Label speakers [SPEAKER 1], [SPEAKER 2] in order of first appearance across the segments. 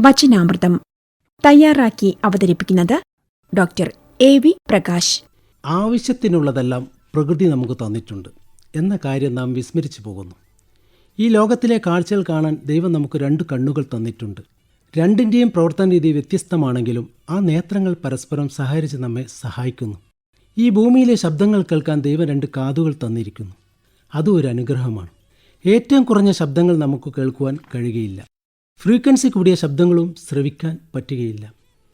[SPEAKER 1] വചനാമൃതം തയ്യാറാക്കി അവതരിപ്പിക്കുന്നത് doctor A V Prakash.
[SPEAKER 2] ആവശ്യത്തിനുള്ളതെല്ലാം പ്രകൃതി നമുക്ക് തന്നിട്ടുണ്ട് എന്ന കാര്യം നാം വിസ്മരിച്ചു പോകുന്നു. ഈ ലോകത്തിലെ കാഴ്ചകൾ കാണാൻ ദൈവം നമുക്ക് രണ്ട് കണ്ണുകൾ തന്നിട്ടുണ്ട്. രണ്ടിന്റെയും പ്രവർത്തന രീതി വ്യത്യസ്തമാണെങ്കിലും ആ നേത്രങ്ങൾ പരസ്പരം സഹകരിച്ച് നമ്മെ സഹായിക്കുന്നു. ഈ ഭൂമിയിലെ ശബ്ദങ്ങൾ കേൾക്കാൻ ദൈവം രണ്ട് കാതുകൾ തന്നിരിക്കുന്നു. അതും ഒരു അനുഗ്രഹമാണ്. ഏറ്റവും കുറഞ്ഞ ശബ്ദങ്ങൾ നമുക്ക് കേൾക്കുവാൻ കഴിയുകയില്ല. ഫ്രീക്വൻസി കൂടിയ ശബ്ദങ്ങളും ശ്രവിക്കാൻ പറ്റുകയില്ല.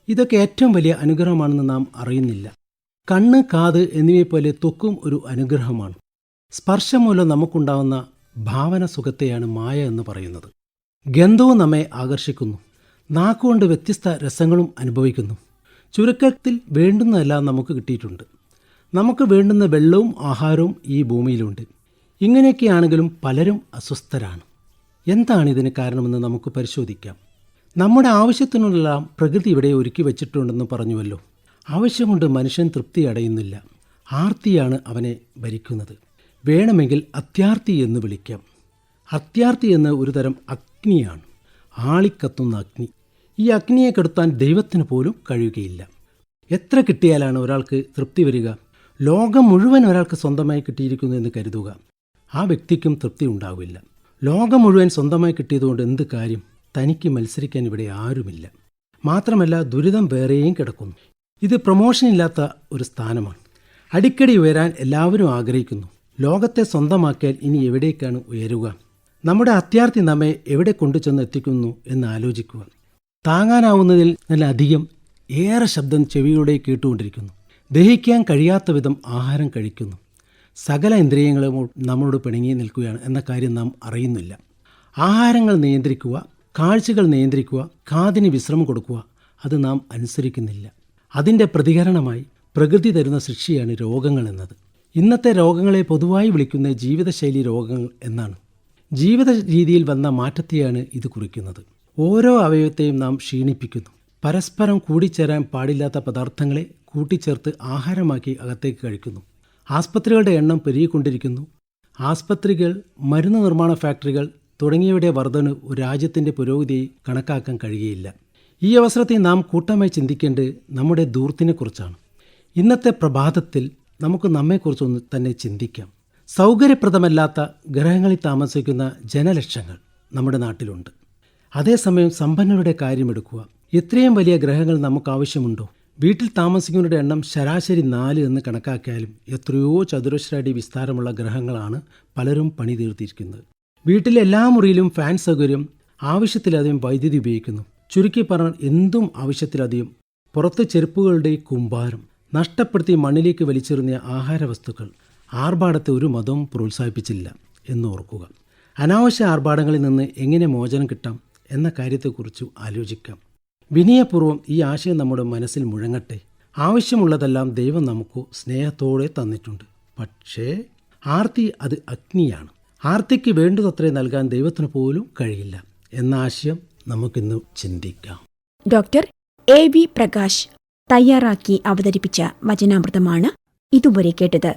[SPEAKER 2] ഇതൊക്കെ ഏറ്റവും വലിയ അനുഗ്രഹമാണെന്ന് നാം അറിയുന്നില്ല. കണ്ണ് കാത് എന്നിവയെപ്പോലെ തൊക്കും ഒരു അനുഗ്രഹമാണ്. സ്പർശം മൂലം നമുക്കുണ്ടാവുന്ന ഭാവന സുഖത്തെയാണ് മായ എന്ന് പറയുന്നത്. ഗന്ധവും നമ്മെ ആകർഷിക്കുന്നു. നാക്കുകൊണ്ട് വ്യത്യസ്ത രസങ്ങളും അനുഭവിക്കുന്നു. ചുരുക്കത്തിൽ വേണ്ടുന്നതെല്ലാം നമുക്ക് കിട്ടിയിട്ടുണ്ട്. നമുക്ക് വേണ്ടുന്ന വെള്ളവും ആഹാരവും ഈ ഭൂമിയിലുണ്ട്. ഇങ്ങനെയൊക്കെയാണെങ്കിലും പലരും അസ്വസ്ഥരാണ്. എന്താണ് ഇതിന് കാരണമെന്ന് നമുക്ക് പരിശോധിക്കാം. നമ്മുടെ ആവശ്യത്തിനുള്ള പ്രകൃതി ഇവിടെ ഒരുക്കി വച്ചിട്ടുണ്ടെന്ന് പറഞ്ഞുവല്ലോ. ആവശ്യമുണ്ട് മനുഷ്യൻ തൃപ്തി അടയുന്നില്ല. ആർത്തിയാണ് അവനെ ഭരിക്കുന്നത്. വേണമെങ്കിൽ അത്യാർത്തി എന്ന് വിളിക്കാം. അത്യാർത്തി എന്ന ഒരു തരം അഗ്നിയാണ്. ആളിക്കത്തുന്ന അഗ്നി. ഈ അഗ്നിയെ കെടുത്താൻ ദൈവത്തിന് പോലും കഴിയുകയില്ല. എത്ര കിട്ടിയാലാണ് ഒരാൾക്ക് തൃപ്തി വരിക? ലോകം മുഴുവൻ ഒരാൾക്ക് സ്വന്തമായി കിട്ടിയിരിക്കുന്നു എന്ന് കരുതുക. ആ വ്യക്തിക്കും തൃപ്തി ഉണ്ടാവില്ല. ലോകം മുഴുവൻ സ്വന്തമായി കിട്ടിയതുകൊണ്ട് എന്ത് കാര്യം? തനിക്ക് മത്സരിക്കാൻ ഇവിടെ ആരുമില്ല. മാത്രമല്ല ദുരിതം വേറെയും കിടക്കുന്നു. ഇത് പ്രൊമോഷൻ ഇല്ലാത്ത ഒരു സ്ഥാനമാണ്. അടിക്കടി ഉയരാൻ എല്ലാവരും ആഗ്രഹിക്കുന്നു. ലോകത്തെ സ്വന്തമാക്കിയാൽ ഇനി എവിടേക്കാണ് ഉയരുക? നമ്മുടെ അത്യാർത്ഥി നമ്മെ എവിടെ കൊണ്ടുചെന്ന് എത്തിക്കുന്നു എന്ന് ആലോചിക്കുക. താങ്ങാനാവുന്നതിൽ നല്ല അധികം ഏറെ ശബ്ദം ചെവിയുടെ കേട്ടുകൊണ്ടിരിക്കുന്നു. ദഹിക്കാൻ കഴിയാത്ത വിധം ആഹാരം കഴിക്കുന്നു. സകല ഇന്ദ്രിയങ്ങളും നമ്മളോട് പിണങ്ങി നിൽക്കുകയാണ് എന്ന കാര്യം നാം അറിയുന്നില്ല. ആഹാരങ്ങൾ നിയന്ത്രിക്കുക കാഴ്ചകൾ നിയന്ത്രിക്കുക കാതിന് വിശ്രമം കൊടുക്കുക അത് നാം അനുസരിക്കുന്നില്ല. അതിന്റെ പ്രതികരണമായി പ്രകൃതി തരുന്ന ശിക്ഷയാണ് രോഗങ്ങൾ എന്നത്. ഇന്നത്തെ രോഗങ്ങളെ പൊതുവായി വിളിക്കുന്ന ജീവിതശൈലി രോഗങ്ങൾ എന്നാണ്. ജീവിത രീതിയിൽ വന്ന മാറ്റത്തെയാണ് ഇത് കുറിക്കുന്നത്. ഓരോ അവയവത്തെയും നാം ക്ഷീണിപ്പിക്കുന്നു. പരസ്പരം കൂടിച്ചേരാൻ പാടില്ലാത്ത പദാർത്ഥങ്ങളെ കൂട്ടിച്ചേർത്ത് ആഹാരമാക്കി അകത്തേക്ക് കഴിക്കുന്നു. ആസ്പത്രികളുടെ എണ്ണം പെരുകിക്കൊണ്ടിരിക്കുന്നു. ആസ്പത്രികൾ മരുന്ന് നിർമ്മാണ ഫാക്ടറികൾ തുടങ്ങിയവയുടെ വർധന ഒരു രാജ്യത്തിന്റെ പുരോഗതി കണക്കാക്കാൻ കഴിയുകയില്ല. ഈ അവസരത്തിൽ നാം കൂട്ടമായി ചിന്തിക്കേണ്ടത് നമ്മുടെ ദൂർത്തിനെക്കുറിച്ചാണ് ഇന്നത്തെ പ്രഭാതത്തിൽ നമുക്ക് നമ്മെക്കുറിച്ചൊന്ന് തന്നെ ചിന്തിക്കാം. സൗകര്യപ്രദമല്ലാത്ത ഗ്രഹങ്ങളിൽ താമസിക്കുന്ന ജനലക്ഷങ്ങൾ നമ്മുടെ നാട്ടിലുണ്ട്. അതേസമയം സമ്പന്നരുടെ കാര്യമെടുക്കുക. എത്രയും വലിയ ഗ്രഹങ്ങൾ നമുക്ക് ആവശ്യമുണ്ടോ? വീട്ടിൽ താമസിക്കുന്നവരുടെ എണ്ണം ശരാശരി നാല് എന്ന് കണക്കാക്കിയാലും എത്രയോ ചതുരശ്ര അടി വിസ്താരമുള്ള ഗ്രഹങ്ങളാണ് പലരും പണി തീർത്തിരിക്കുന്നത്. വീട്ടിലെ എല്ലാ മുറിയിലും ഫാൻ സൗകര്യം ആവശ്യത്തിലധികം വൈദ്യുതി ഉപയോഗിക്കുന്നു. ചുരുക്കി പറഞ്ഞാൽ എന്തും ആവശ്യത്തിലധികം പുറത്ത് ചെരുപ്പുകളുടെ കുമ്പാരം നഷ്ടപ്പെടുത്തി മണ്ണിലേക്ക് വലിച്ചെറിഞ്ഞ ആഹാരവസ്തുക്കൾ ആർഭാടത്തെ ഒരു മതവും പ്രോത്സാഹിപ്പിച്ചില്ല എന്ന് ഓർക്കുക. അനാവശ്യ ആർഭാടങ്ങളിൽ നിന്ന് എങ്ങനെ മോചനം കിട്ടാം എന്ന കാര്യത്തെക്കുറിച്ച് ആലോചിക്കാം. വിനയപൂർവം ഈ ആശയം നമ്മുടെ മനസ്സിൽ മുഴങ്ങട്ടെ. ആവശ്യമുള്ളതെല്ലാം ദൈവം നമുക്ക് സ്നേഹത്തോടെ തന്നിട്ടുണ്ട്. പക്ഷേ ആർത്തി അത് അഗ്നിയാണ്. ആർത്തിക്ക് വേണ്ടതത്രേ നൽകാൻ ദൈവത്തിന് പോലും കഴിയില്ല. എന്ന ആശയം നമുക്കിന്ന് ചിന്തിക്കാം.
[SPEAKER 1] ഡോക്ടർ എ വി പ്രകാശ് തയ്യാറാക്കി അവതരിപ്പിച്ച വചനാമൃതമാണ് ഇതുവരെ കേട്ടത്.